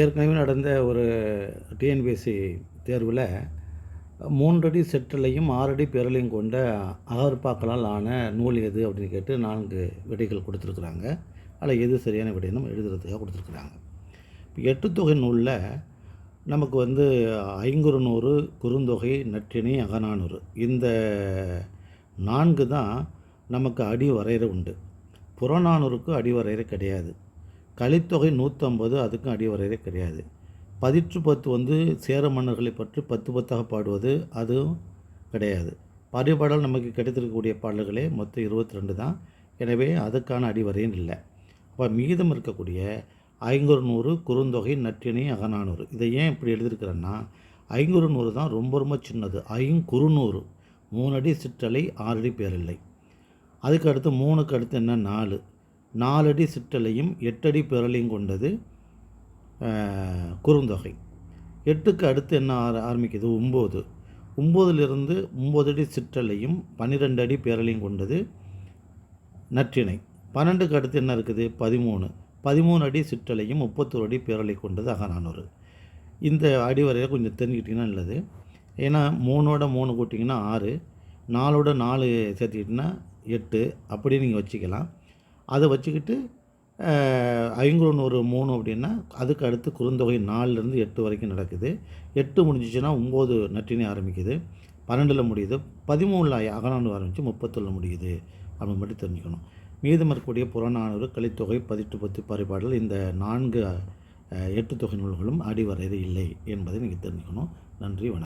ஏற்கனவே நடந்த ஒரு டிஎன்பிஎஸ்சி தேர்வில் மூன்றடி செட்டலையும் ஆறடி பேரலையும் கொண்ட அகர்பாக்களால் ஆன நூல் எது அப்படின்னு கேட்டு நான்கு விடைகள் கொடுத்துருக்குறாங்க. அதில் எது சரியான விடைன்னு எழுதுறதுக்காக கொடுத்துருக்குறாங்க. இப்போ எட்டு தொகை நூலில் நமக்கு வந்து ஐங்குறுநூறு குறுந்தொகை நற்றிணை அகநானூறு இந்த நான்கு தான் நமக்கு அடி வரைகிற உண்டு. புறநானூறுக்கு அடி வரையறை கிடையாது. கலித்தொகை நூற்றம்பது அதுக்கும் அடிவரையே கிடையாது. பதிற்று பத்து வந்து சேர மன்னர்களை பற்றி பத்து பத்தாக பாடுவது அதுவும் கிடையாது. பரிபாடல் நமக்கு கிடைத்திருக்கக்கூடிய பாடல்களே மொத்தம் இருபத்தி ரெண்டு தான். எனவே அதுக்கான அடிவரையும் இல்லை. அப்போ மீதம் இருக்கக்கூடிய ஐங்குறு நூறு குறுந்தொகை நற்றிணை அகநானூறு. இதை ஏன் இப்படி எழுதியிருக்கிறேன்னா ஐங்குறு நூறு தான் ரொம்ப ரொம்ப சின்னது. ஐங்குறுநூறு. மூணு அடி சிற்றலை ஆறு அடி பேரில்லை அதுக்கு அடுத்து மூணுக்கு அடுத்து என்ன? நாலு. நாலடி சிற்றலையும் எட்டடி பேரலையும் கொண்டது குறுந்தொகை. எட்டுக்கு அடுத்து என்ன ஆர- ஆரம்பிக்குது? ஒம்பது. ஒம்போதிலிருந்து ஒம்பது அடி சிற்றலையும் பன்னிரெண்டு அடி பேரலையும் கொண்டது நற்றிணை. பன்னெண்டுக்கு அடுத்து என்ன இருக்குது? பதிமூணு. பதிமூணு அடி சிற்றலையும் முப்பத்தோரு அடி பேரலை கொண்டது அகநானூறு. இந்த அடி வரையில் கொஞ்சம் தெரிஞ்சுக்கிட்டிங்கன்னா நல்லது. ஏன்னா மூணோட மூணு கூட்டிங்கன்னா ஆறு நாலோட நாலு சேர்த்துக்கிட்டிங்கன்னா எட்டு அப்படி நீங்கள் வச்சுக்கலாம். அதை வச்சுக்கிட்டு ஐங்குறுநூறு மூணு அப்படின்னா அதுக்கு அடுத்து குறுந்தொகை நாலுலேருந்து எட்டு வரைக்கும் நடக்குது. எட்டு முடிஞ்சிச்சுன்னா ஒம்பது நற்றினை ஆரம்பிக்குது. பன்னெண்டில் முடியுது. பதிமூணில் அகநானூறு ஆரம்பித்து முப்பத்தொன்று முடியுது. அப்படின்னு மட்டும் தெரிஞ்சுக்கணும். மீதம் இருக்கக்கூடிய புறநானூறு கலித்தொகை பதிட்டு பத்து பரிபாடல் இந்த நான்கு எட்டு தொகை நூல்களும் அடிவரையறை இல்லை என்பதை நீங்கள் தெரிஞ்சுக்கணும். நன்றி வணக்கம்.